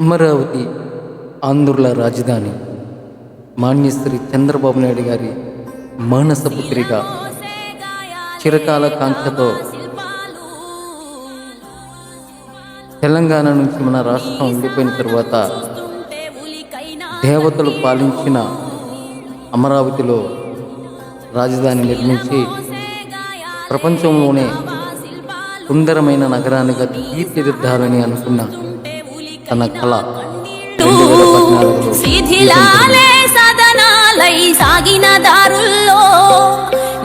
అమరావతి ఆంధ్రుల రాజధాని. మాన్యశ్రీ చంద్రబాబు నాయుడు గారి మానస పుత్రిక. చిరకాల కాంక్షతో తెలంగాణ నుంచి మన రాష్ట్రం ఉండిపోయిన తర్వాత దేవతలు పాలించిన అమరావతిలో రాజధాని నిర్మించి ప్రపంచంలోనే సుందరమైన నగరానిగా తీర్చిదిద్దాలని అనుకున్న తన కళ. శిథిలాలే సదనాలై సాగిన దారుల్లో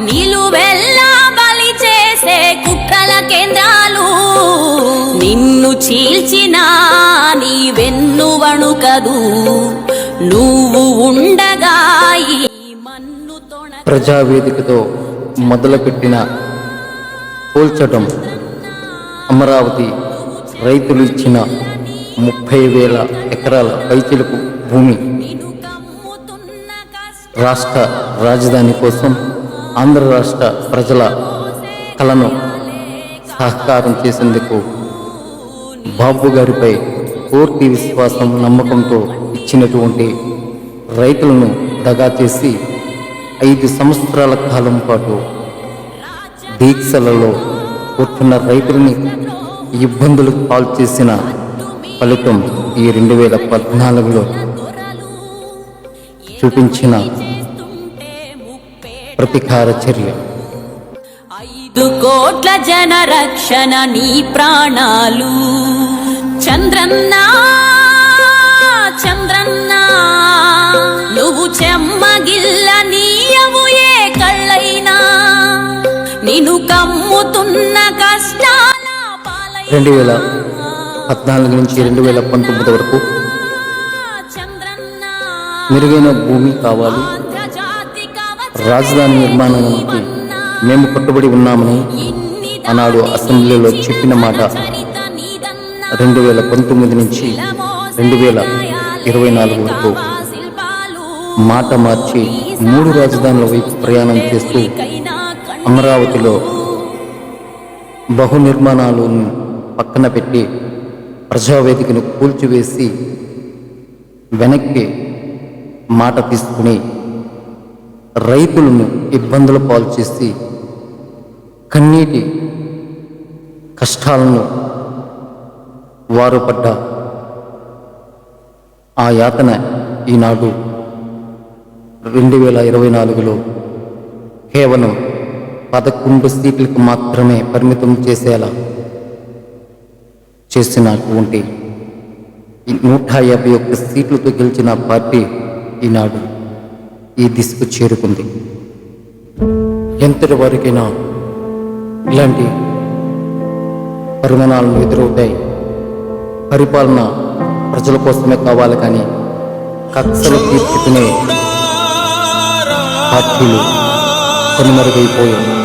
నిలువెల్లా బలి చేసే కుట్రల కేంద్రాలు నిన్ను చీల్చిన నీ వెన్ను వణుకదు. నువ్వు ఉండగా ప్రజావేదికతో మొదలుపెట్టిన పోల్చటం అమరావతి రైతులు ఇచ్చిన ముప్పై వేల ఎకరాల రైతులకు భూమి రాష్ట్ర రాజధాని కోసం ఆంధ్ర రాష్ట్ర ప్రజల కలను సహకారం చేసేందుకు బాబు గారిపై పూర్తి విశ్వాసం నమ్మకంతో ఇచ్చినటువంటి రైతులను దగా చేసి ఐదు సంవత్సరాల కాలం పాటు దీక్షలలో కూర్చున్న రైతులని ఇబ్బందులకు పాలు చేసిన ఫలితం ఈ రెండు వేల పద్నాలుగులో చూపించిన ప్రతీకార చర్య. ఐదు కోట్ల జన రక్షణ నీ ప్రాణాలు. చంద్రన్న చంద్రన్న నువ్వు చెమ్మగిల్ల నీయవు ఏ కళ్ళైనా. నిన్ను కమ్ముతున్న కష్టాల రెండు వేల పద్నాలుగు నుంచి రెండు వేల పంతొమ్మిది వరకు మెరుగైన భూమి కావాలి. రాజధాని నిర్మాణానికి మేము కట్టుబడి ఉన్నామని ఆనాడు అసెంబ్లీలో చెప్పిన మాట. రెండు వేల పంతొమ్మిది నుంచి రెండు వేల ఇరవై నాలుగు వరకు మాట మార్చి మూడు రాజధానుల వైపు ప్రయాణం చేస్తూ అమరావతిలో బహు నిర్మాణాలను పక్కన పెట్టి ప్రజావేదికను కూల్చివేసి వెనక్కి మాట తీసుకుని రైతులను ఇబ్బందుల పాలు చేసి కన్నీటి కష్టాలను వారు పడ్డ ఆ యాతన ఈనాడు రెండు వేల ఇరవై నాలుగులో కేవలం పదకొండు సీట్లకు మాత్రమే పరిమితం చేసేలా చేసినటువంటి ఈ నూట యాభై ఒక్క సీట్లతో గెలిచిన పార్టీ ఈనాడు ఈ దిశకు చేరుకుంది. ఎంతటి వరకైనా ఇలాంటి పరిమాణాలను ఎదురవుతాయి. పరిపాలన ప్రజల కోసమే కావాలి కానీ కక్షలు తీర్చుకునే పార్టీలు కనుమరుగైపోయాయి.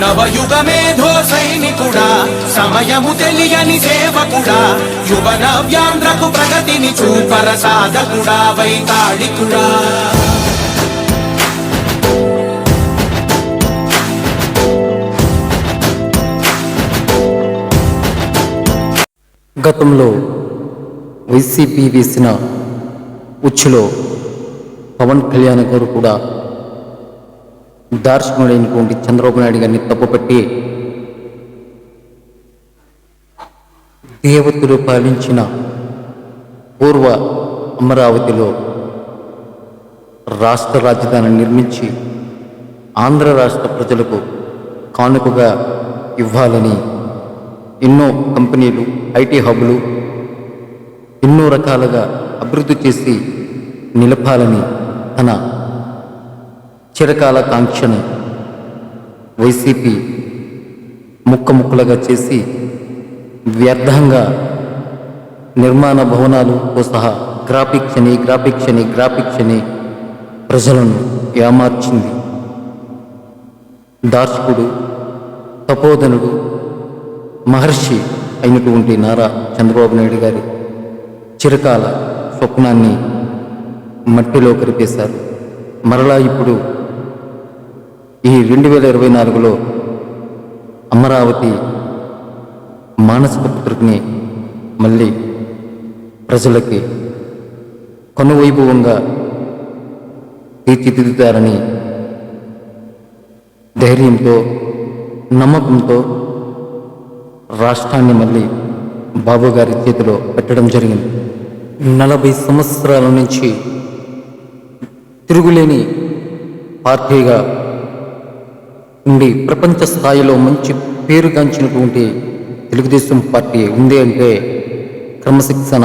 నవయుగ మేధో సైనికుడా సమయము తెలియని సేవకుడా యువ నవ్యాంధ్రకు ప్రగతిని చూపర సాధకుడా వైతాళికుడా. గతంలో వైసీపీ వేసిన ఉచ్చులో పవన్ కళ్యాణ్ గారు కూడా దార్శనికుడైనటువంటి చంద్రబాబు నాయుడు గారిని తప్పుపట్టి దేవతలు పాలించిన పూర్వ అమరావతిలో రాష్ట్ర రాజధాని నిర్మించి ఆంధ్ర రాష్ట్ర ప్రజలకు కానుకగా ఇవ్వాలని ఎన్నో కంపెనీలు ఐటీ హబ్లు ఎన్నో రకాలుగా అభివృద్ధి చేసి నిలపాలని తన చిరకాల కాంక్షను వైసీపీ ముక్క ముక్కలుగా చేసి వ్యర్థంగా నిర్మాణ భవనాలతో సహా గ్రాఫిక్స్ అని గ్రాఫిక్స్ అని గ్రాఫిక్స్ అని ప్రజలను ఏమార్చింది? దార్శకుడు తపోధనుడు మహర్షి అయినటువంటి నారా చంద్రబాబు నాయుడు గారి చిరకాల స్వప్నాన్ని మట్టిలో కరిపేశారు. మరలా ఇప్పుడు ఈ రెండు వేల ఇరవై నాలుగులో అమరావతి మానసిక పుత్రికని మళ్ళీ ప్రజలకి కొనవైభవంగా తీర్చిదిద్దుతారని ధైర్యంతో నమ్మకంతో రాష్ట్రాన్ని మళ్ళీ బాబు గారి చేతిలో పెట్టడం జరిగింది. నలభై సంవత్సరాల నుంచి తిరుగులేని పార్టీగా ఉండి ప్రపంచ స్థాయిలో మంచి పేరుగాంచినటువంటి తెలుగుదేశం పార్టీ ఉంది అంటే క్రమశిక్షణ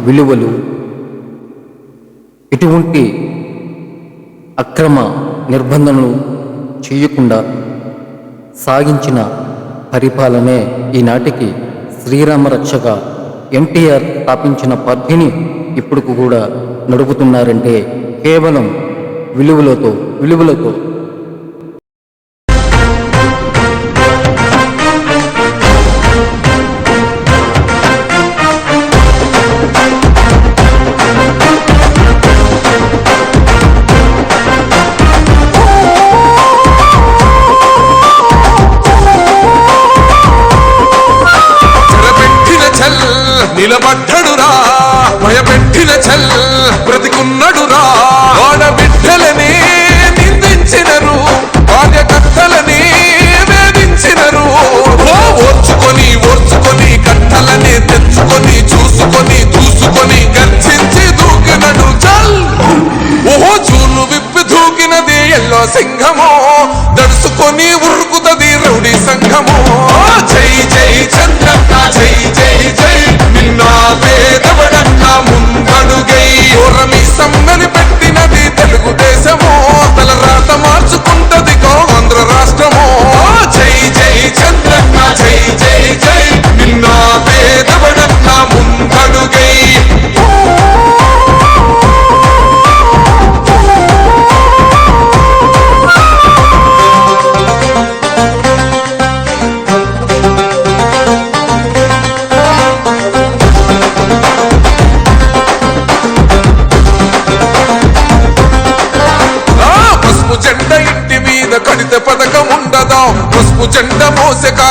విలువలు ఎటువంటి అక్రమ నిర్బంధనలు చేయకుండా సాగించిన పరిపాలనే ఈనాటికి శ్రీరామ రక్షక ఎన్టీఆర్ స్థాపించిన పార్టీని ఇప్పుడు కూడా నడుపుతున్నారంటే కేవలం విలువలతో విలువలతో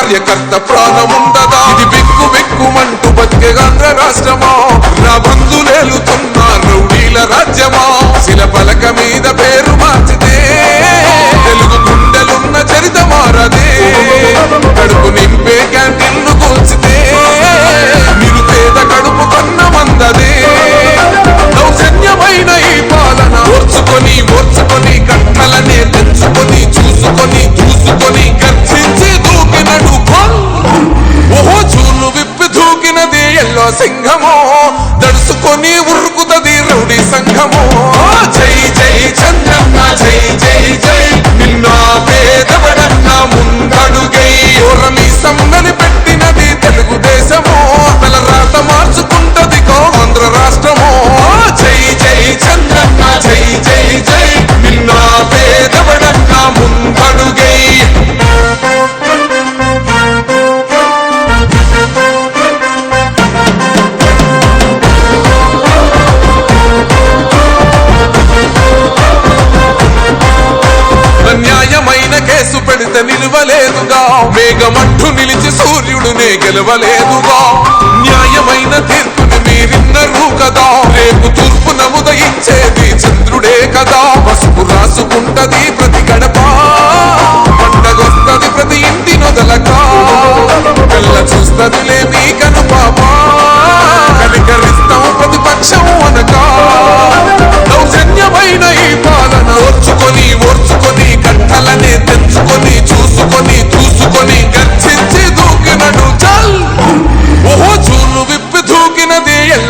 కార్యకర్త ప్రాణముండదా? ఇది బిక్కు బిక్కుమంటూ బతికే ఆంధ్ర రాష్ట్రమా? నా బంధులేలు Well,